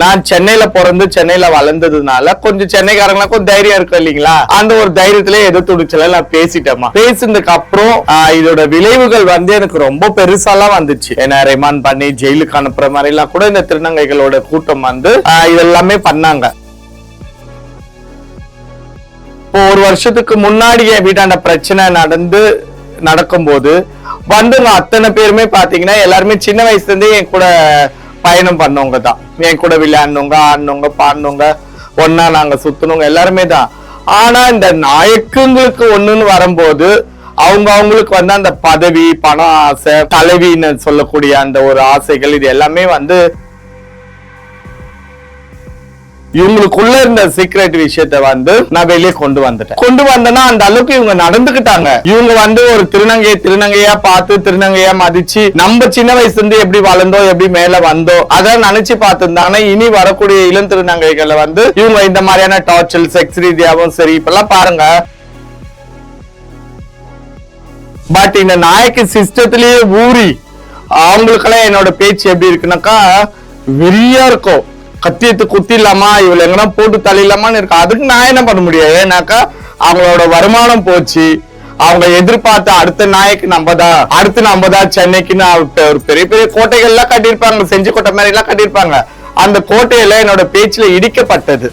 நான் சென்னையில பிறந்து சென்னையில வளர்ந்ததுனால கொஞ்சம் சென்னைக்காரங்களா கொஞ்சம் தைரியம் இருக்கும் இல்லைங்களா? அந்த ஒரு தைரியத்திலே எது துடிச்சல நான் பேசிட்டேமா பேசினதுக்கு அப்புறம் இதோட விளைவுகள் வந்து எனக்கு ரொம்ப பெருசாலாம் வந்துச்சு. என்ன ரிமாண்ட் பண்ணி ஜெயிலுக்கு அனுப்புற மாதிரி எல்லாம் கூட இந்த திருநங்கைகளோட கூட்டம் வந்து இதெல்லாமே பண்ணாங்க. இப்போ ஒரு வருஷத்துக்கு முன்னாடி என் வீட்டாண்ட பிரச்சனை நடந்து நடக்கும்போது வந்துங்க அத்தனை பேருமே பாத்தீங்கன்னா எல்லாருமே சின்ன வயசுல இருந்தே என் கூட பயணம் பண்ணவங்க தான். என் கூட விளையாடினவங்க ஆடினவங்க பாடினவங்க ஒன்னா நாங்க சுத்தினவங்க எல்லாருமே தான். ஆனா இந்த நாயக்குங்களுக்கு ஒண்ணுன்னு வரும்போது அவங்க அவங்களுக்கு வந்து அந்த பதவி பணம் ஆசை தலைவின்னு சொல்லக்கூடிய அந்த ஒரு ஆசைகள் இது எல்லாமே வந்து இவங்களுக்குள்ள இருந்த சீக்ரெட் விஷயத்த வந்து நான் வெளியே கொண்டு வந்துட்டேன். கொண்டு வந்தேன்னா அந்த அளவுக்கு இவங்க நடந்துகிட்டாங்க இவங்க வந்து ஒரு திருநங்கையை திருநங்கையா பார்த்து திருநங்கையா மதிச்சு நம்ம சின்ன வயசுல இருந்து எப்படி வளர்ந்தோம் எப்படி மேல வந்தோம் அதான் நினைச்சு பார்த்திருந்தாங்கன்னா இனி வரக்கூடிய இளம் திருநங்கைகளை வந்து இவங்க இந்த மாதிரியான டார்ச்சல் செக்ஸ் ரீதியாவும் சரி இப்பெல்லாம் பாருங்க. பட் இந்த நாயக்கு சிஸ்டத்திலேயே ஊறி அவங்களுக்கெல்லாம் என்னோட பேச்சு எப்படி இருக்குனாக்கா வெறியா இருக்கும். கத்தியத்து குத்திடலாமா? இவளை எங்கன்னா போட்டு தள்ளிடலாமான்னு இருக்கு? அதுக்கு நான் என்ன பண்ண முடியும்? ஏன்னாக்கா அவங்களோட வருமானம் போச்சு. அவங்க எதிர்பார்த்த அடுத்த நாயக்கு நம்ம தான் அடுத்து நம்ம தான் சென்னைக்குன்னு ஒரு பெரிய பெரிய கோட்டைகள்லாம் கட்டியிருப்பாங்க. செஞ்சு கோட்டை மாதிரி எல்லாம் கட்டியிருப்பாங்க. அந்த கோட்டையில என்னோட பேச்சுல இடிக்கப்பட்டது.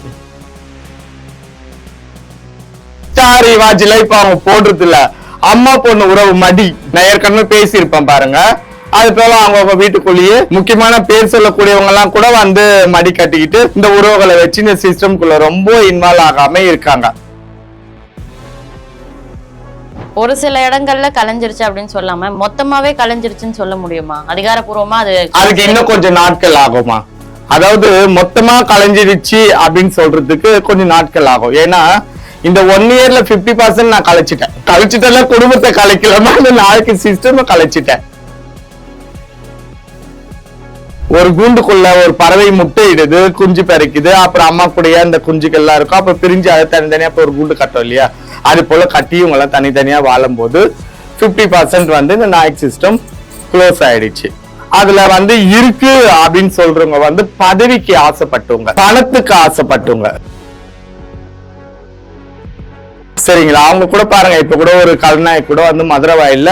சாரி வாஜில இப்ப அவங்க போடுறது இல்ல அம்மா பொண்ணு உறவு மடி. நான் ஏற்கனவே பேசியிருப்பேன் பாருங்க. அது போல அவங்க வீட்டுக்குள்ளேயே முக்கியமான பேர் சொல்லக்கூடியவங்க எல்லாம் கூட வந்து மடி கட்டிக்கிட்டு இந்த உறவுகளை வச்சு இந்த சிஸ்டம்குள்ள ரொம்ப இன்வால்வ் ஆகாம இருக்காங்க. ஒரு சில இடங்கள்ல கலைஞ்சிருச்சு அப்படின்னு சொல்லாம மொத்தமாவே கலைஞ்சிருச்சுன்னு சொல்ல முடியுமா? அதிகாரப்பூர்வமா அது அதுக்கு இன்னும் கொஞ்சம் நாட்கள் ஆகுமா அதாவது மொத்தமா கலைஞ்சிருச்சு அப்படின்னு சொல்றதுக்கு கொஞ்சம் நாட்கள் ஆகும். ஏன்னா இந்த ஒன் இயர்ல 50% பர்சன்ட் நான் கலைச்சிட்டேன். கலைச்சிட்டேன்னா குடும்பத்தை கலைக்கலாமா? இந்த நாளைக்கு சிஸ்டம் கலைச்சிட்டேன். ஒரு கூண்டுக்குள்ள ஒரு பறவை முட்டையிடுது குஞ்சு பறிக்குது அப்புறம் அம்மா கூடயே அந்த குஞ்சுகள்லாம் இருக்கும். அப்ப பிரிஞ்சு அதை தனித்தனியா இப்ப ஒரு கூண்டு கட்டும் இல்லையா? அது போல கட்டி இவங்கெல்லாம் தனித்தனியா வாழும்போது 50% பர்சன்ட் வந்து இந்த நாய்க் சிஸ்டம் க்ளோஸ் ஆயிடுச்சு. அதுல வந்து இருக்கு அப்படின்னு சொல்றவங்க வந்து பதவிக்கு ஆசைப்பட்டவங்க பணத்துக்கு ஆசைப்பட்டவங்க. சரிங்களா? அவங்க கூட பாருங்க. இப்ப கூட ஒரு கல்நாயக் கூட வந்து மதுரை வாயில்ல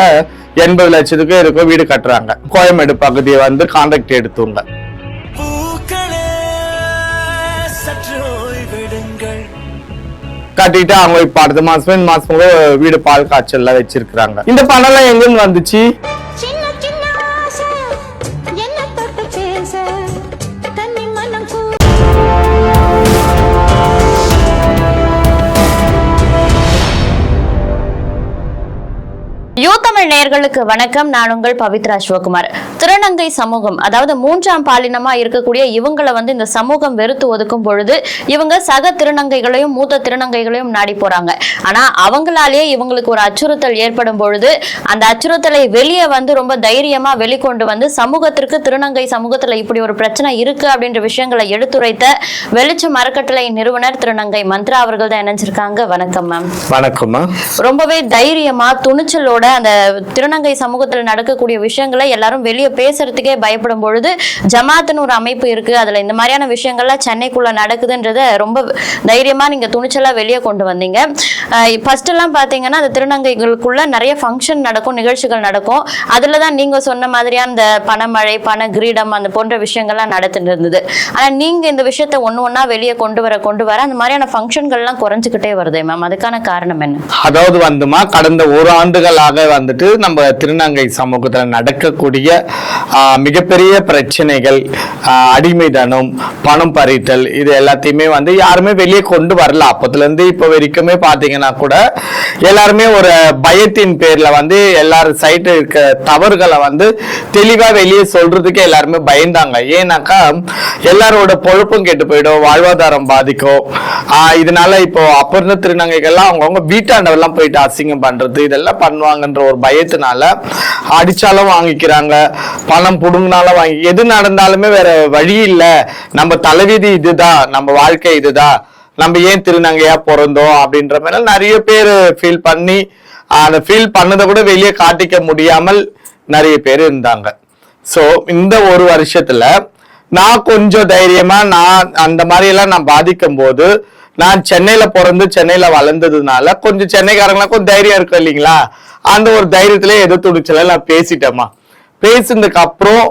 எண்பது லட்சத்துக்கு இருக்கும் வீடு கட்டுறாங்க. கோயம்பேடு பகுதியை வந்து கான்ட்ராக்ட் ஓய்வெடுங்கள் கட்டிட்டு அவங்க இப்ப அடுத்த மாசம் இந்த மாசம் கூட வீடு பால் காய்ச்சல்ல வச்சிருக்காங்க இந்த பணம் எல்லாம் எங்கிருந்து வந்துச்சு? நேயர்களுக்கு வணக்கம். நான் உங்கள் பவித்ரா சிவகுமார். திருநங்கை சமூகம் அதாவது மூன்றாம் பாலினமா இருக்கக்கூடிய இவங்களை வந்து இந்த சமூகம் வெறுத்து ஒதுக்கும் பொழுது இவங்க சக திருநங்கைகளையும் மூத்த திருநங்கைகளையும் நாடி போறாங்க. ஆனா அவங்களாலேயே இவங்களுக்கு ஒரு அச்சுறுத்தல் ஏற்படும் பொழுது அந்த அச்சுறுத்தலை வெளியே வந்து ரொம்ப தைரியமா வெளிக்கொண்டு வந்து சமூகத்திற்கு திருநங்கை சமூகத்துல இப்படி ஒரு பிரச்சனை இருக்கு அப்படின்ற விஷயங்களை எடுத்துரைத்த வெளிச்சம் அறக்கட்டளை நிறுவனர் திருநங்கை மந்த்ரா அவர்கள் தான் இணைஞ்சிருக்காங்க. வணக்கம் மேம். வணக்கம்மா ரொம்பவே தைரியமா துணிச்சலோட அந்த திருநங்கை சமூகத்துல நடக்கக்கூடிய விஷயங்களை எல்லாரும் வெளியே பேசுறதுக்கே பயப்படும் பொழுது ஜமாத்துன்னு ஒரு அமைப்பு இருக்கு. அதுல இந்த மாதிரியான விஷயங்கள்லாம் சென்னைக்குள்ள நடக்குதுன்றத ரொம்ப தைரியமா நீங்க துணிச்சலா வெளியே கொண்டு வந்தீங்க. ஃபர்ஸ்ட் எல்லாம் பாத்தீங்கன்னா அந்த திருநங்கைகளுக்குள்ள நிறைய ஃபங்க்ஷன் நடக்கும் நிகழ்ச்சிகள் நடக்கும். அதுல தான் நீங்க சொன்ன மாதிரியான அந்த பணமழை பண கிரீடம் அந்த போன்ற விஷயங்கள்லாம் நடத்திட்டு இருந்தது. ஆனா நீங்க இந்த விஷயத்த ஒண்ணு ஒன்னா வெளியே கொண்டு வர கொண்டு வர அந்த மாதிரியான ஃபங்க்ஷன்கள்லாம் குறைஞ்சுக்கிட்டே வருதே மேம் அதுக்கான காரணம் என்ன? அதாவது வந்துமா கடந்த ஒரு ஆண்டுகளாக வந்துட்டு நம்ம திருநங்கை சமூகத்துல நடக்கக்கூடிய மிகப்பெரிய பிரச்சனைகள் ஆஹ், அடிமைதனம் பணம் பறித்தல் இது எல்லாத்தையுமே வந்து யாருமே வெளியே கொண்டு வரல. அப்பத்துல இருந்து இப்ப வரைக்குமே பாத்தீங்கன்னா கூட எல்லாருமே ஒரு பயத்தின் பேர்ல வந்து எல்லாரும் சைட்டு இருக்க தவறுகளை வந்து தெளிவா வெளியே சொல்றதுக்கு எல்லாருமே பயந்தாங்க. ஏன்னாக்கா எல்லாரோட பொழப்பும் கெட்டு போயிடும் வாழ்வாதாரம் பாதிக்கும். இதனால இப்போ அப்ப இருந்த திருநங்கைகள்லாம் அவங்கவுங்க வீட்டாண்டவெல்லாம் போயிட்டு அசிங்கம் பண்றது இதெல்லாம் பண்ணுவாங்கன்ற ஒரு பயத்தினால அடிச்சாலும் வாங்கிக்கிறாங்க பணம் புடுங்கினாலும் வாங்கி எது நடந்தாலுமே வேற வழி இல்லை. நம்ம தலைவிதி இதுதான் நம்ம வாழ்க்கை இதுதான். நம்ம ஏன் திருநங்கையா பிறந்தோம் அப்படின்ற மாதிரி நிறைய பேர் ஃபீல் பண்ணி அந்த ஃபீல் பண்ணதை கூட வெளியே காட்டிக்க முடியாமல் நிறைய பேர் இருந்தாங்க. ஸோ இந்த ஒரு வருஷத்துல நான் கொஞ்சம் தைரியமா நான் அந்த மாதிரி எல்லாம் நான் பாதிக்கும் போது நான் சென்னையில பிறந்து சென்னையில வளர்ந்ததுனால கொஞ்சம் சென்னைக்காரங்களுக்கும் கொஞ்சம் தைரியம் இருக்கும் இல்லைங்களா? அந்த ஒரு தைரியத்திலே எது துணிச்சல நான் பேசிட்டேமா பேசினதுக்கு அப்புறம்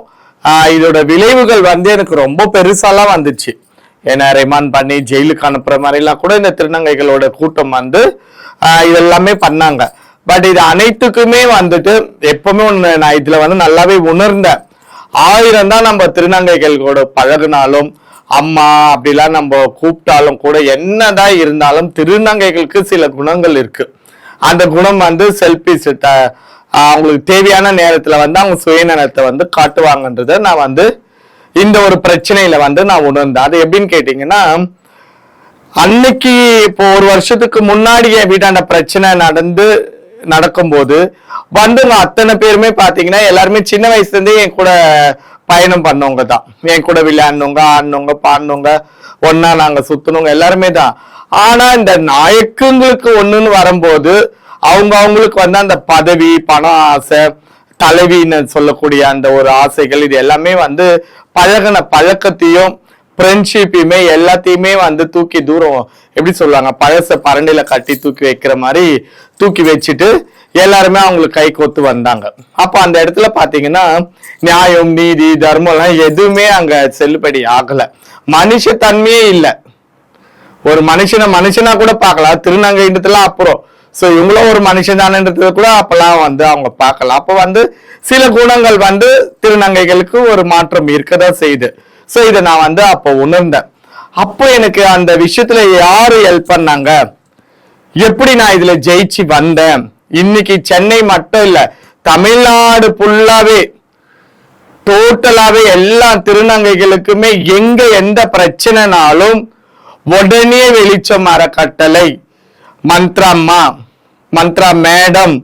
இதோட விளைவுகள் வந்து எனக்கு ரொம்ப பெருசாலாம் வந்துச்சு. ஏன்னா ரிமாண்ட் பண்ணி ஜெயிலுக்கு அனுப்புற மாதிரிலாம் கூட இந்த திருநங்கைகளோட கூட்டம் வந்து இதெல்லாமே பண்ணாங்க. பட் இது அனைத்துக்குமே வந்துட்டு எப்பவுமே ஒன்று நான் இதில் வந்து நல்லாவே உணர்ந்தேன். ஆயிரம் தான் நம்ம திருநங்கைகளோட பழகுனாலும் அம்மா அப்படிலாம் நம்ம கூப்பிட்டாலும் கூட என்னதான் இருந்தாலும் திருநங்கைகளுக்கு சில குணங்கள் இருக்கு. அந்த குணம் வந்து செல்பிஸ் அவங்களுக்கு தேவையான நேரத்தில் வந்து அவங்க சுயநலத்தை வந்து காட்டுவாங்கன்றதை நான் வந்து இந்த ஒரு பிரச்சனையில வந்து நான் உணர்ந்தேன். அது எப்படின்னு கேட்டீங்கன்னா அன்னைக்கு இப்போ ஒரு வருஷத்துக்கு முன்னாடி என் வீட்டாண்ட பிரச்சனை நடந்து நடக்கும்போது வந்துங்க அத்தனை பேருமே பாத்தீங்கன்னா எல்லாருமே சின்ன வயசுல இருந்தே என் கூட பயணம் பண்ணவங்க தான். என் கூட விளையாடணுங்க ஆடினவங்க பாடினவங்க ஒன்னா நாங்க சுத்தினவங்க எல்லாருமே தான். ஆனா இந்த நாயக்குங்களுக்கு ஒண்ணுன்னு வரும்போது அவங்க அவங்களுக்கு வந்து அந்த பதவி பணம் ஆசை தலைவின்னு சொல்லக்கூடிய அந்த ஒரு ஆசைகள் இது எல்லாமே வந்து பழகின பழக்கத்தையும் ஃப்ரெண்ட்ஷிப்பையுமே எல்லாத்தையுமே வந்து தூக்கி தூரம் எப்படி சொல்லுவாங்க பழச பரண்டில கட்டி தூக்கி வைக்கிற மாதிரி தூக்கி வச்சுட்டு எல்லாருமே அவங்களுக்கு கை கோத்து வந்தாங்க. அப்போ அந்த இடத்துல பாத்தீங்கன்னா நியாயம் நீதி தர்மம் எல்லாம் எதுவுமே அங்க செல்லுபடி ஆகல. மனுஷ தன்மையே இல்லை. ஒரு மனுஷனை மனுஷனா கூட பார்க்கலாம் திருநங்கைன்றதுல அப்புறம் ஸோ இவங்களும் ஒரு மனுஷன் தானன்றது கூட அப்பெல்லாம் வந்து அவங்க பார்க்கலாம். அப்போ வந்து சில குணங்கள் வந்து திருநங்கைகளுக்கு ஒரு மாற்றம் இருக்க தான் செய்யுது. ஸோ இதை நான் வந்து அப்போ உணர்ந்தேன். அப்போ எனக்கு அந்த விஷயத்துல யாரு ஹெல்ப் பண்ணாங்க? எப்படி நான் இதுல ஜெயிச்சு வந்தேன்? இன்னைக்கு சென்னை மட்டும் இல்ல தமிழ்நாடு ஃபுல்லாவே டோட்டலாவே எல்லா திருநங்கைகளுக்குமே எங்க எந்த பிரச்சனைனாலும் உடனே வெளிச்சம் அறக்கட்டளை. மந்த்ரம்மா. மந்த்ரா மேடம்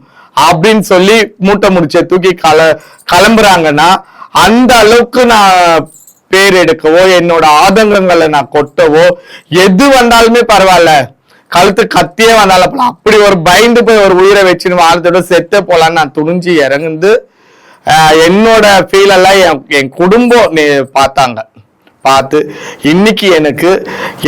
அப்படின்னு சொல்லி மூட்டை முடிச்ச தூக்கி கல கிளம்புறாங்கன்னா அந்த அளவுக்கு நான் பேர் எடுக்கவோ என்னோட ஆதங்கங்களை நான் கொட்டவோ எது வந்தாலுமே பரவாயில்ல. கழுத்து கத்தியே வந்தாலும் அப்படி ஒரு பயந்து போய் ஒரு உயிரை வச்சுன்னு வாழ்த்தோட செத்தே போலான்னு நான் துணிஞ்சு இறங்குந்து என்னோட ஃபீல் எல்லாம் என் என் குடும்பம் பார்த்தாங்க. பார்த்து இன்னைக்கு எனக்கு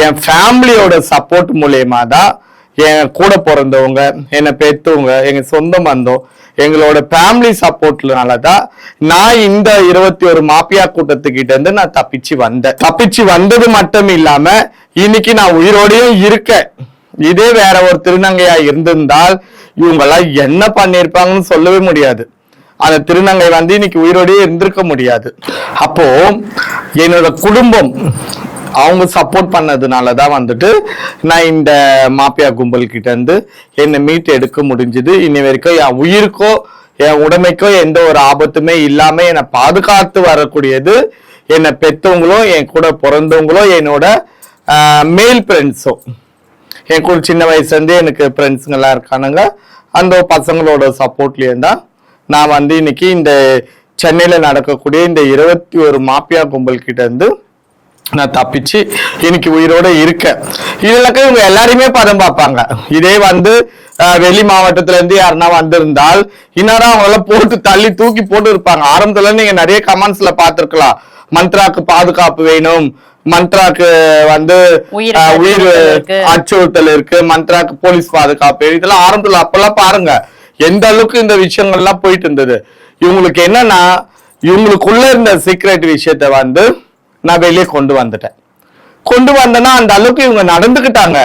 என் ஃபேமிலியோட சப்போர்ட் மூலியமா தான் என் கூட பிறந்தவங்க என்னை பெற்றவங்க எங்க சொந்த பந்தம் எங்களோட ஃபேமிலி சப்போர்ட்னால தான் நான் இந்த இருபத்தி ஒரு மாப்பியா கூட்டத்துக்கிட்ட இருந்து நான் தப்பிச்சு வந்தேன். தப்பிச்சு வந்தது மட்டும் இல்லாம இன்னைக்கு நான் உயிரோடையும் இருக்கேன். இதே வேற ஒரு திருநங்கையா இருந்திருந்தால் இவங்கெல்லாம் என்ன பண்ணிருப்பாங்கன்னு சொல்லவே முடியாது. அந்த திருநங்கை வந்து இன்னைக்கு உயிரோடையே இருந்திருக்க முடியாது. அப்போ என்னோட குடும்பம் அவங்க சப்போர்ட் பண்ணதுனால தான் வந்துட்டு நான் இந்த மாப்பியா கும்பல் கிட்ட இருந்து என்னை மீட்டு எடுக்க முடிஞ்சது. இன்னி வரைக்கும் என் உயிருக்கோ என் உடமைக்கோ எந்த ஒரு ஆபத்துமே இல்லாம என்னை பாதுகாத்து வரக்கூடியது என்னை பெத்தவங்களும் என் கூட பிறந்தவங்களும் என்னோட மேல் ஃப்ரெண்ட்ஸோ என் கூட சின்ன வயசுல இருந்தே எனக்கு ஃப்ரெண்ட்ஸுங்கெல்லாம் இருக்கானுங்க. அந்த பசங்களோட சப்போர்ட்லேயும் தான் நான் வந்து இன்னைக்கு இந்த சென்னையில் நடக்கக்கூடிய இந்த இருபத்தி ஒரு மாப்பியா கும்பல் கிட்ட இருந்து நான் தப்பிச்சு இன்னைக்கு உயிரோட இருக்கேன். இதுலக்க இவங்க எல்லாரையுமே பதம் பார்ப்பாங்க. இதே வந்து வெளி மாவட்டத்துல இருந்து யாருன்னா வந்திருந்தால் இந்நேரம் அவங்கள போட்டு தள்ளி தூக்கி போட்டு இருப்பாங்க ஆரம்பத்துல நீங்க நிறைய கமெண்ட்ஸ்ல பார்த்திருக்கலாம். மந்த்ராக்கு பாதுகாப்பு வேணும். மந்த்ராக்கு வந்து உயிர். அச்சுறுத்தல் இருக்கு. மந்த்ராக்கு போலீஸ் பாதுகாப்பு. இதெல்லாம் ஆரம்பத்துல அப்பெல்லாம் பாருங்க. எந்த அளவுக்கு இந்த விஷயங்கள்லாம் போயிட்டு இருந்தது. இவங்களுக்கு என்னன்னா இவங்களுக்குள்ள இருந்த சீக்ரெட் விஷயத்த வந்து நான் வெளியே கொண்டு வந்துட்டேன். கொண்டு வந்தேன்னா அந்த அளவுக்கு இவங்க நடந்துக்கிட்டாங்க.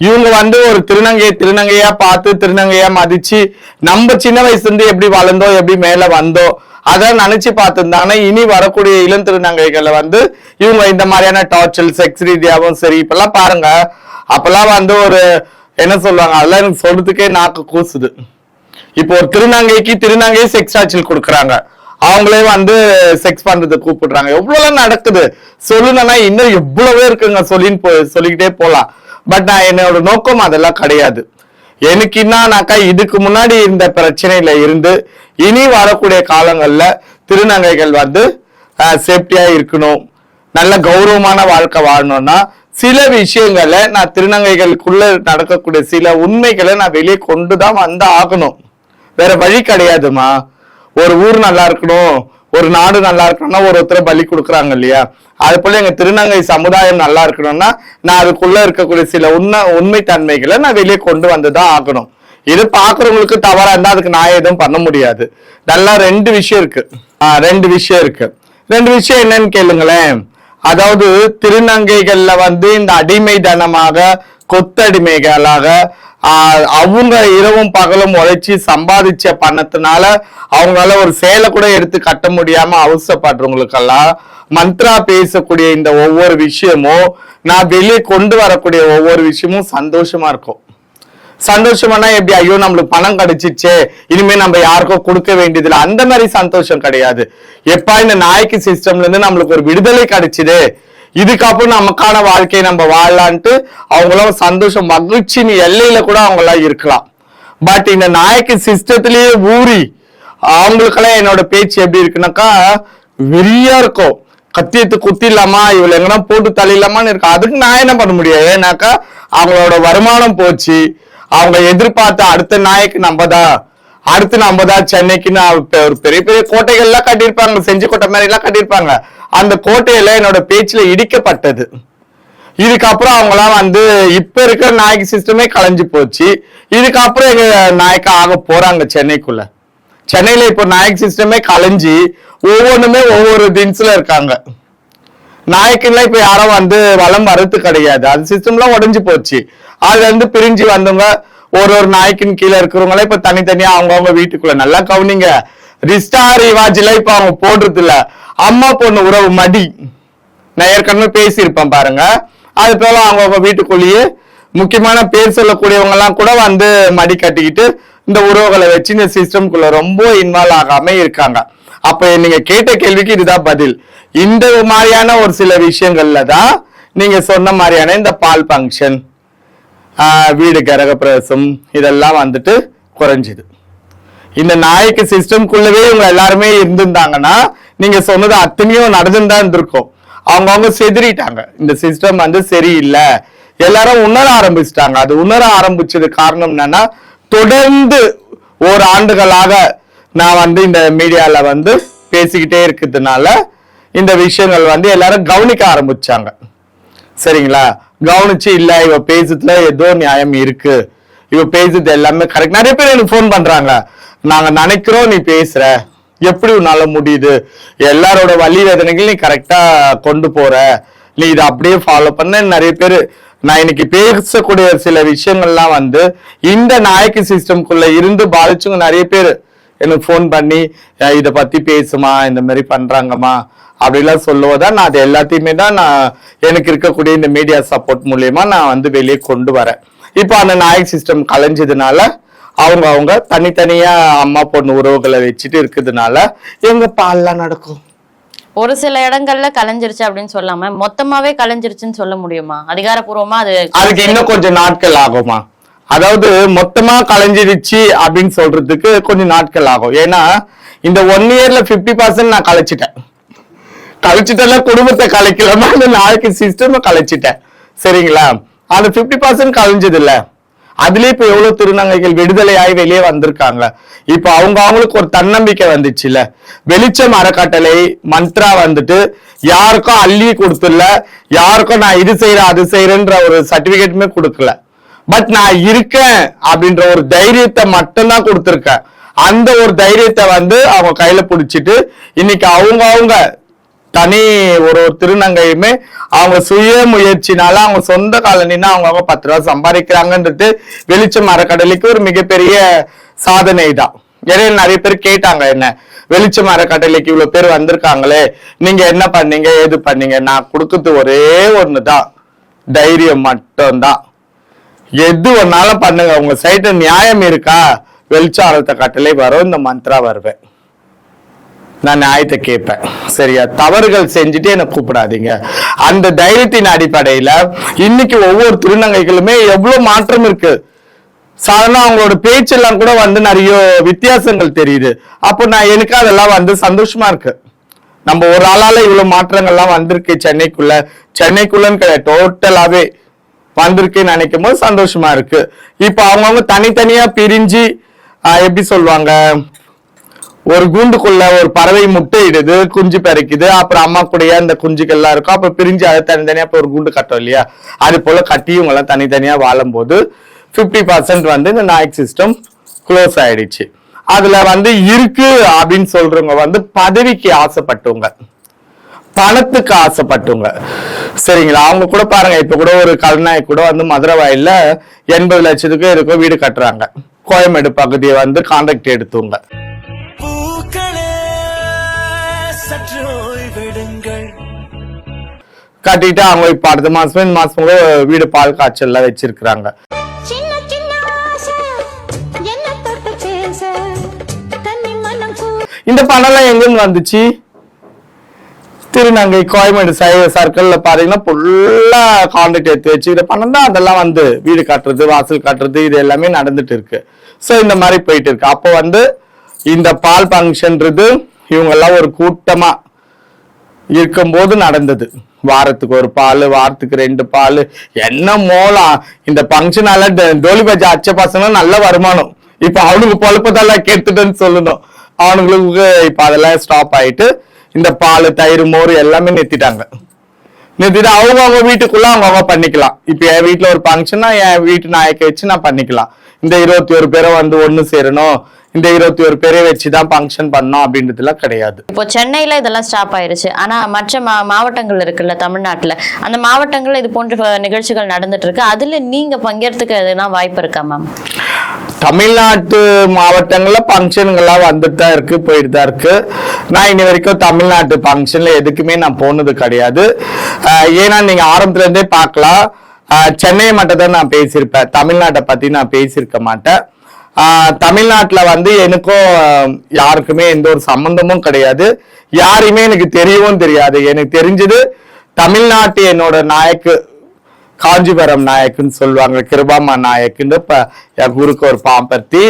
இவங்க வந்து ஒரு திருநங்கையை திருநங்கையா பார்த்து திருநங்கையா மதிச்சு நம்ம சின்ன வயசுல இருந்து எப்படி வளர்ந்தோம் எப்படி மேல வந்தோம் அதை நினைச்சு பார்த்துருந்தாங்கன்னா இனி வரக்கூடிய இளம் திருநங்கைகளை வந்து இவங்க இந்த மாதிரியான டார்ச்சல் செக்ஸ் ரீதியாகவும் சரி இப்பெல்லாம் பாருங்க. அப்பெல்லாம் வந்து ஒரு என்ன சொல்லுவாங்க அதெல்லாம் எனக்கு சொல்றதுக்கே நாக்கு கூசுது. இப்போ ஒரு திருநங்கைக்கு திருநங்கை செக்ஸ் டார்ச்சல் கொடுக்குறாங்க. அவங்களே வந்து செக்ஸ் பண்றது கூப்பிடுறாங்க. எவ்வளவு நடக்குது? சொல்லணும்னா இன்னும் எவ்வளவோ இருக்குங்க. சொல்லின்னு போ சொல்லிக்கிட்டே போலாம். பட் நான் என்னோட நோக்கம் அதெல்லாம் கிடையாது. எனக்கு என்னன்னாக்கா இதுக்கு முன்னாடி இருந்த பிரச்சனையில இருந்து இனி வரக்கூடிய காலங்கள்ல திருநங்கைகள் வந்து சேஃப்டியா இருக்கணும். நல்ல கௌரவமான வாழ்க்கை வாழணும்னா சில விஷயங்களை நான் திருநங்கைகளுக்குள்ள நடக்கக்கூடிய சில உண்மைகளை நான் வெளியே கொண்டு தான் வந்து ஆகணும் வேற வழி கிடையாதுமா ஒரு ஊர் நல்லா இருக்கணும் ஒரு நாடு நல்லா இருக்கணும்னா ஒரு ஒருத்தரை பலி கொடுக்குறாங்க இல்லையா? அது போல எங்க திருநங்கை சமுதாயம் நல்லா இருக்கணும்னா நான் அதுக்குள்ள இருக்கக்கூடிய சில உண்மை உண்மை தன்மைகளை நான் வெளியே கொண்டு வந்துதான் ஆகணும். இது பாக்குறவங்களுக்கு தவறா இருந்தா அதுக்கு நான் எதுவும் பண்ண முடியாது. நல்லா ரெண்டு விஷயம் இருக்கு. ஆஹ் ரெண்டு விஷயம் இருக்கு. ரெண்டு விஷயம் என்னன்னு கேளுங்களேன். அதாவது திருநங்கைகள்ல வந்து இந்த அடிமைத்தனமாக கொத்தடிமைகளாக அவங்க இரவும் பகலும் உழைச்சி சம்பாதிச்ச பணத்தினால அவங்களால ஒரு சேலை கூட எடுத்து கட்ட முடியாம அவசரப்படுறவங்களுக்கெல்லாம் மந்த்ரா பேசக்கூடிய இந்த ஒவ்வொரு விஷயமும் நான் வெளியே கொண்டு வரக்கூடிய ஒவ்வொரு விஷயமும் சந்தோஷமா இருக்கும். சந்தோஷமானா எப்படி? ஐயோ நம்மளுக்கு பணம் கிடைச்சிச்சே இனிமே நம்ம யாருக்கும் கொடுக்க வேண்டியதில்லை. அந்த மாதிரி சந்தோஷம் கிடையாது. எப்பா இந்த நாய்க்கு சிஸ்டம்ல இருந்து நம்மளுக்கு ஒரு விடுதலை கிடைச்சிது. இதுக்கப்புறம் நமக்கான வாழ்க்கையை நம்ம வாழலான்ட்டு அவங்களாம் சந்தோஷம் மகிழ்ச்சின்னு எல்லையில கூட அவங்களாம் இருக்கலாம். பட் இந்த நாய்க்கு சிஸ்டத்திலேயே ஊறி அவங்களுக்கெல்லாம் என்னோட பேச்சு எப்படி இருக்குனாக்கா வெறியா இருக்கும். கத்தியத்து குத்திடலாமா இவளை எங்கன்னா போட்டு தள்ளிடலாமான்னு இருக்கு? அதுக்கு நான் என்ன பண்ண முடியும்? ஏன்னாக்கா அவங்களோட வருமானம் போச்சு. அவங்க எதிர்பார்த்த அடுத்த நாயக்கு நம்ம தான் அடுத்து நம்ம தான் சென்னைக்குன்னு அவ- ஒரு பெரிய பெரிய கோட்டைகள்லாம் கட்டியிருப்பாங்க செஞ்சு கோட்டை மாதிரி எல்லாம் கட்டியிருப்பாங்க. அந்த கோட்டையில என்னோட பேச்சுல இடிக்கப்பட்டது. இதுக்கப்புறம் அவங்களாம் வந்து இப்ப இருக்கிற நாயக்கு சிஸ்டமே களைஞ்சு போச்சு. இதுக்கப்புறம் எங்க நாயக்கா ஆக போறாங்க சென்னைக்குள்ள. சென்னையில இப்போ நாயக் சிஸ்டமே களைஞ்சி ஒவ்வொன்றுமே ஒவ்வொரு தின்ஸ்ல இருக்காங்க. நாயக்குலாம் இப்ப யாரும் வந்து வளம் வரது கிடையாது. அது சிஸ்டம்லாம் உடஞ்சு போச்சு. அதுல இருந்து பிரிஞ்சு வந்தவங்க ஒரு ஒரு நாய்க்கின் கீழே இருக்கிறவங்களே இப்ப தனித்தனியா அவங்கவுங்க வீட்டுக்குள்ள நல்லா கவனிங்க. ரிஸ்டா ரிவாஜ்ல இப்ப அவங்க போடுறது இல்ல அம்மா பொண்ணு உறவு மடி. நான் ஏற்கனவே பேசியிருப்பேன் பாருங்க. அது போல அவங்கவுங்க வீட்டுக்குள்ளேயே முக்கியமான பேர் சொல்லக்கூடியவங்க எல்லாம் கூட வந்து மடி கட்டிக்கிட்டு இந்த உறவுகளை வச்சு இந்த சிஸ்டம்குள்ள ரொம்ப இன்வால்வ் ஆகாம இருக்காங்க. அப்ப நீங்க கேட்ட கேள்விக்கு இதுதான் பதில். இந்த மாதிரியான ஒரு சில விஷயங்கள்ல தான் நீங்க சொன்ன மாதிரியான இந்த பால் ஃபங்க்ஷன் வீடு கிரகப்பிரவேசம் இதெல்லாம் வந்துட்டு குறைஞ்சிது. இந்த நாய்க்கு சிஸ்டம்குள்ளவே இவங்க எல்லாருமே இருந்திருந்தாங்கன்னா நீங்க சொன்னது அத்தனையும் நடந்துன்னு தான் இருந்திருக்கும். அவங்கவுங்க செதிரிட்டாங்க இந்த சிஸ்டம் வந்து சரியில்லை. எல்லாரும் உணர ஆரம்பிச்சிட்டாங்க. அது உணர ஆரம்பிச்சது காரணம் என்னன்னா தொடர்ந்து ஒரு ஆண்டுகளாக நான் வந்து இந்த மீடியாவில் வந்து பேசிக்கிட்டே இருக்கிறதுனால இந்த விஷயங்கள் வந்து எல்லாரும் கவனிக்க ஆரம்பிச்சாங்க. சரிங்களா? கவனிச்சு இல்லை இவ பேசுறதுல ஏதோ நியாயம் இருக்கு. இவ பேசுறது எல்லாமே கரெக்ட் நிறைய பேர் எனக்கு ஃபோன் பண்றாங்க. நாங்க நினைக்கிறோம் நீ பேசுற. எப்படி உன்னால முடியுது? எல்லாரோட வழி வேதனைகள் நீ கரெக்டா கொண்டு போற. நீ இதை அப்படியே ஃபாலோ பண்ண. நிறைய பேர் நான் இன்னைக்கு பேசக்கூடிய சில விஷயங்கள்லாம் வந்து இந்த நாயக்கு சிஸ்டம்குள்ள இருந்து பாதிச்சவங்க நிறைய பேர் எனக்கு ஃபோன் பண்ணி இத பத்தி பேசுமா இந்த மாதிரி பண்றாங்கம்மா. அப்படிலாம் சொல்லுவதா நான் அது எல்லாத்தையுமே தான் நான் எனக்கு இருக்கக்கூடிய இந்த மீடியா சப்போர்ட் மூலியமா நான் வந்து வெளியே கொண்டு வரேன். இப்போ அந்த நாயக் சிஸ்டம் கலைஞ்சதுனால அவங்க அவங்க தனித்தனியா அம்மா பொண்ணு உறவுகளை வச்சுட்டு இருக்கிறதுனால எங்க பால்லாம் நடக்கும்? ஒரு சில இடங்கள்ல கலைஞ்சிருச்சு அப்படின்னு சொல்லாம மொத்தமாவே கலைஞ்சிருச்சுன்னு சொல்ல முடியுமா? அதிகாரப்பூர்வமா அது அதுக்கு இன்னும் கொஞ்சம் நாட்கள் ஆகுமா? அதாவது மொத்தமா கலைஞ்சிருச்சு அப்படின்னு சொல்றதுக்கு கொஞ்சம் நாட்கள் ஆகும். ஏன்னா இந்த ஒன் இயர்ல 50% பர்சன்ட் நான் கலைச்சிட்டேன். கழிச்சிட்டல குடும்பத்தை கலைக்கலாமா? அந்த நாளைக்கு சிஸ்டம் கலைச்சிட்டேன். சரிங்களா? அந்த 50% பர்சன்ட் கலைஞ்சது இல்ல அதுலயே இப்ப எவ்வளவு திருநங்கைகள் விடுதலையாகி வெளியே வந்திருக்காங்க. இப்ப அவங்க அவங்களுக்கு ஒரு தன்னம்பிக்கை வந்துச்சு இல்ல வெளிச்சம் அறக்கட்டளை மந்த்ரா வந்துட்டு யாருக்கும் அள்ளி கொடுத்துல யாருக்கும் நான் இது செய்யறேன் அது செய்யறேன்ற ஒரு சர்டிபிகேட்டுமே கொடுக்கல. பட் நான் இருக்கேன் அப்படின்ற ஒரு தைரியத்தை மட்டும்தான் கொடுத்துருக்கேன். அந்த ஒரு தைரியத்தை வந்து அவங்க கையில பிடிச்சிட்டு இன்னைக்கு அவங்க அவங்க தனி ஒரு ஒரு திருநங்கையுமே அவங்க சுய முயற்சினால அவங்க சொந்த காலனின்னா அவங்க அவங்க பத்து ரூபா சம்பாதிக்கிறாங்கன்றது வெளிச்சம் அறக்கடலைக்கு ஒரு மிகப்பெரிய சாதனை தான் ஏன்னா நிறைய பேர் கேட்டாங்க என்ன வெளிச்சம் அறக்கட்டளைக்கு இவ்வளவு பேர் வந்திருக்காங்களே நீங்க என்ன பண்ணீங்க ஏது பண்ணீங்க? நான் கொடுக்கறது ஒரே ஒண்ணுதான். தைரியம் மட்டும்தான். எது ஒன்னாலும் பண்ணுங்க. உங்க சைடு நியாயம் இருக்கா? வெளிச்சாரத்தை கட்டளை வரும். இந்த மந்த்ரா வருவேன். நான் நியாயத்தை கேட்பேன். சரியா? தவறுகள் செஞ்சுட்டு என்னை கூப்பிடாதீங்க. அந்த தைரியத்தின் அடிப்படையில இன்னைக்கு ஒவ்வொரு திருநங்கைகளுமே எவ்வளவு மாற்றம் இருக்கு. சாதாரண அவங்களோட பேச்செல்லாம் கூட வந்து நிறைய வித்தியாசங்கள் தெரியுது. அப்போ நான் எனக்கு அதெல்லாம் வந்து சந்தோஷமா இருக்கு. நம்ம ஒரு ஆளால இவ்வளவு மாற்றங்கள்லாம் வந்திருக்கு சென்னைக்குள்ள. சென்னைக்குள்ளன்னு கிடையாது டோட்டலாவே வந்திருக்குன்னு நினைக்கும் போது சந்தோஷமா இருக்கு. இப்போ அவங்கவுங்க தனித்தனியா பிரிஞ்சு எப்படி சொல்லுவாங்க ஒரு கூண்டுக்குள்ள ஒரு பறவை முட்டை இடுது குஞ்சு பறிக்குது அப்புறம் அம்மா கூடயே அந்த குஞ்சுகள்லாம் இருக்கும். அப்புறம் பிரிஞ்சு அதை தனித்தனியா இப்போ ஒரு கூண்டு கட்டும் இல்லையா? அது போல கட்டி இவங்கெல்லாம் தனித்தனியா வாழும்போது 50% பர்சன்ட் வந்து இந்த நாய்க் சிஸ்டம் க்ளோஸ் ஆயிடுச்சு. அதுல வந்து இருக்கு அப்படின்னு சொல்றவங்க வந்து பதவிக்கு ஆசைப்பட்டவங்க. பணத்துக்கு ஆசைப்பட்டவங்க. சரிங்களா? அவங்க கூட பாருங்க இப்ப கூட ஒரு கல்நாய் கூட வந்து மதுரை வாயில்ல எண்பது லட்சத்துக்கு இருக்கோ வீடு கட்டுறாங்க. கோயம்பேடு பகுதியை வந்து கான்ட்ராக்ட் எடுத்தவங்க. கட்டிட்டு அவங்க இப்ப அடுத்த மாசம் இந்த மாசம் கூட வீடு பால் காய்ச்சல்ல வச்சிருக்கிறாங்க. இந்த பணம்லாம் எங்கிருந்து வந்துச்சு? திருநங்கை கோயம்பேடு சைவ சர்க்கிள்ல பாத்தீங்கன்னா ஃபுல்லாக கான்ட்ராக்ட் எடுத்து வச்சுக்கிற பணம் தான் அதெல்லாம் வந்து வீடு கட்டுறது வாசல் கட்டுறது இது எல்லாமே நடந்துட்டு இருக்கு. சோ இந்த மாதிரி போயிட்டு இருக்கு. அப்போ வந்து இந்த பால் ஃபங்க்ஷன்றது இவங்க எல்லாம் ஒரு கூட்டமா இருக்கும்போது நடந்தது. வாரத்துக்கு ஒரு பால் வாரத்துக்கு ரெண்டு பால். என்ன மோலாம் இந்த ஃபங்க்ஷனால டோலி பஜா அச்ச பசங்க நல்ல வருமானம். இப்ப அவனுக்கு பொழப்பதெல்லாம் கெடுத்துட்டுன்னு சொல்லணும். அவனுங்களுக்கு இப்ப அதெல்லாம் ஸ்டாப் ஆயிட்டு இந்த பால் தயிர் மோர் எல்லாமே நிறுத்திட்டாங்க. நிறுத்திட்டு அவங்க அவங்க வீட்டுக்குள்ள அவங்க அவங்க பண்ணிக்கலாம். இப்ப என் வீட்டுல ஒரு ஃபங்க்ஷன்னா என் வீட்டு நாயக்க வச்சு நான் பண்ணிக்கலாம். இந்த இருபத்தி ஒரு பேரை வந்து ஒண்ணு சேரணும். இந்த இருபத்தி ஒரு பேரை வச்சுதான் ஃபங்க்ஷன் பண்ணோம் அப்படின்றதுலாம் கிடையாது. இப்போ சென்னையில இதெல்லாம் ஸ்டாப் ஆயிருச்சு. ஆனா மற்ற மா மாவட்டங்கள் இருக்குல்ல தமிழ்நாட்டுல அந்த மாவட்டங்கள்ல இது போன்ற நிகழ்ச்சிகள் நடந்துட்டு இருக்கு. அதுல நீங்க பங்கேறதுக்கு எதுனா வாய்ப்பு இருக்கா மேம் தமிழ்நாட்டு மாவட்டங்கள்ல ஃபங்க்ஷனுங்கெல்லாம் வந்துட்டு தான் இருக்கு போயிட்டு தான் இருக்கு. நான் இன்னி வரைக்கும் தமிழ்நாட்டு ஃபங்க்ஷன்ல எதுக்குமே நான் போனது கிடையாது. ஏன்னா நீங்க ஆரம்பத்துல இருந்தே பார்க்கலாம் சென்னையை மட்டும் தான் நான் பேசியிருப்பேன். தமிழ்நாட்டை பத்தி நான் பேசியிருக்க மாட்டேன். தமிழ்நாட்டில் வந்து எனக்கும் யாருக்குமே எந்த ஒரு சம்பந்தமும் கிடையாது. யாரையுமே எனக்கு தெரியவும் தெரியாது. எனக்கு தெரிஞ்சது தமிழ்நாட்டு என்னோட நாயக்கு காஞ்சிபுரம் நாயக்குன்னு சொல்லுவாங்க கிருபாமா நாயக்குன்னு. இப்போ என் குருக்கு ஒரு பாம்பர்த்தி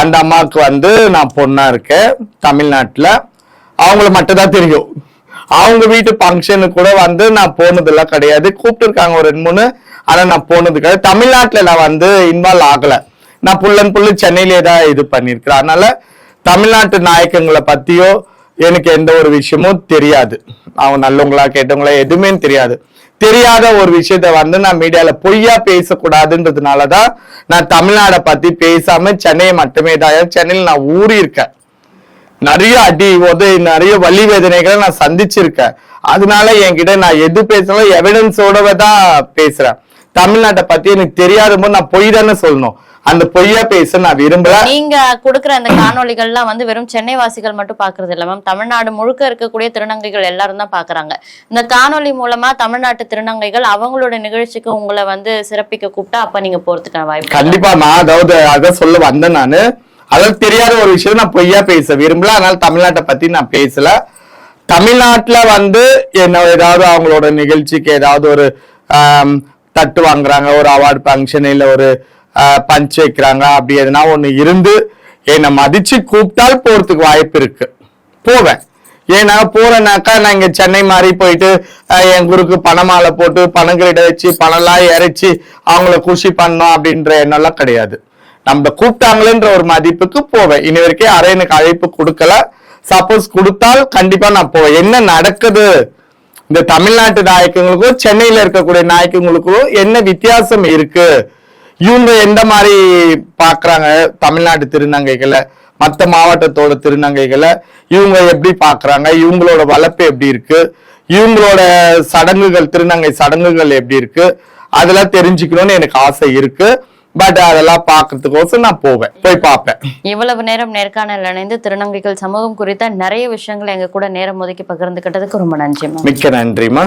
அந்த அம்மாவுக்கு வந்து நான் பொண்ணாக இருக்கேன் தமிழ்நாட்டில். அவங்கள மட்டும்தான் தெரியும். அவங்க வீட்டு ஃபங்க்ஷனுக்கு கூட வந்து நான் போனதெல்லாம் கிடையாது. கூப்பிட்டுருக்காங்க ஒரு ரெண்டு மூணு. ஆனால் நான் போனது கிடையாது. தமிழ்நாட்டில் நான் வந்து இன்வால்வ் ஆகலை. நான் புல்லன் புல்லு சென்னையிலே தான் இது பண்ணியிருக்கிறேன். அதனால தமிழ்நாட்டு நாயக்கங்களை பத்தியோ எனக்கு எந்த ஒரு விஷயமும் தெரியாது. அவன் நல்லவங்களா கேட்டவங்களா எதுவுமே தெரியாது. தெரியாத ஒரு விஷயத்த வந்து நான் மீடியால பொய்யா பேசக்கூடாதுன்றதுனாலதான் நான் தமிழ்நாடை பத்தி பேசாம சென்னையை மட்டுமே தான். சென்னையில் நான் ஊறி இருக்கேன் நிறைய அடி உதவி நிறைய வலி வேதனைகளை நான் சந்திச்சிருக்கேன். அதனால என்கிட்ட நான் எது பேசினாலும் எவிடன்ஸோடவே தான் பேசுறேன். தமிழ்நாட்டை பத்தி எனக்கு தெரியாத போது நான் பொய் தானே சொல்லணும். அந்த பொய்யா பேச நான் விரும்பல. நீங்க கொடுக்குற அந்த காணொளிகள்லாம் வந்து வெறும் சென்னை வாசிகள் மட்டும் பாக்குறது இல்ல மேம் தமிழ்நாடு முழுக்க இருக்கக்கூடிய திருநங்கைகள் எல்லாரும் தான் பாக்குறாங்க இந்த காணொளி மூலமா தமிழ்நாட்டு திருநங்கைகள் அவங்களோட நிகழ்ச்சிக்கு உங்களை வந்து சிறப்பிக்க கூப்பிட்டா அப்ப நீங்க போறதுக்கான வாய்ப்பு? கண்டிப்பா நான் அதாவது அதான் சொல்ல வந்தேன் நானு. அதாவது தெரியாத ஒரு விஷயம் நான் பொய்யா பேச விரும்பல. அதனால தமிழ்நாட்டை பத்தி நான் பேசல. தமிழ்நாட்டுல வந்து என்ன ஏதாவது அவங்களோட நிகழ்ச்சிக்கு ஏதாவது ஒரு தட்டு வாங்குறாங்க ஒரு அவார்டு ஃபங்க்ஷன் இல்ல ஒரு பஞ்ச் வைக்கிறாங்க அப்படி எதுனா ஒண்ணு இருந்து என்னை மதிச்சு கூப்பிட்டால் போறதுக்கு வாய்ப்பு இருக்கு. போவேன். ஏன்னா போறேனாக்கா நான் இங்க சென்னை மாதிரி போயிட்டு என் குருக்கு பணமாலை போட்டு பணங்கிட்ட வச்சு பணம்லாம் இறைச்சி அவங்கள குஷி பண்ணோம் அப்படின்ற எண்ணம்லாம் கிடையாது. நம்ம கூப்பிட்டாங்களேன்ற ஒரு மதிப்புக்கு போவேன். இனி வரைக்கும் யாரும் எனக்கு அழைப்பு கொடுக்கல. சப்போஸ் கொடுத்தால் கண்டிப்பா நான் போவேன். என்ன நடக்குது? இந்த தமிழ்நாட்டு நாயக்கங்களுக்கும் சென்னையில இருக்கக்கூடிய நாயக்கங்களுக்கும் என்ன வித்தியாசம் இருக்கு? இவங்க எந்த மாதிரி பாக்குறாங்க? தமிழ்நாட்டு திருநங்கைகளை மத்த மாவட்டத்தோட திருநங்கைகளை இவங்க எப்படி பாக்குறாங்க? இவங்களோட வளர்ப்பு எப்படி இருக்கு? இவங்களோட சடங்குகள் திருநங்கை சடங்குகள் எப்படி இருக்கு? அதெல்லாம் தெரிஞ்சுக்கணும்னு எனக்கு ஆசை இருக்கு. பட் அதெல்லாம் பாக்குறதுக்கோசம் நான் போவேன். போய் பார்ப்பேன். இவ்வளவு நேரம் நேர்காணல் இணைந்து திருநங்கைகள் சமூகம் குறித்த நிறைய விஷயங்களை எங்க கூட நேரம் ஒதுக்கி பகிர்ந்துக்கிட்டதுக்கு ரொம்ப நன்றி மேம் மிக்க நன்றிமா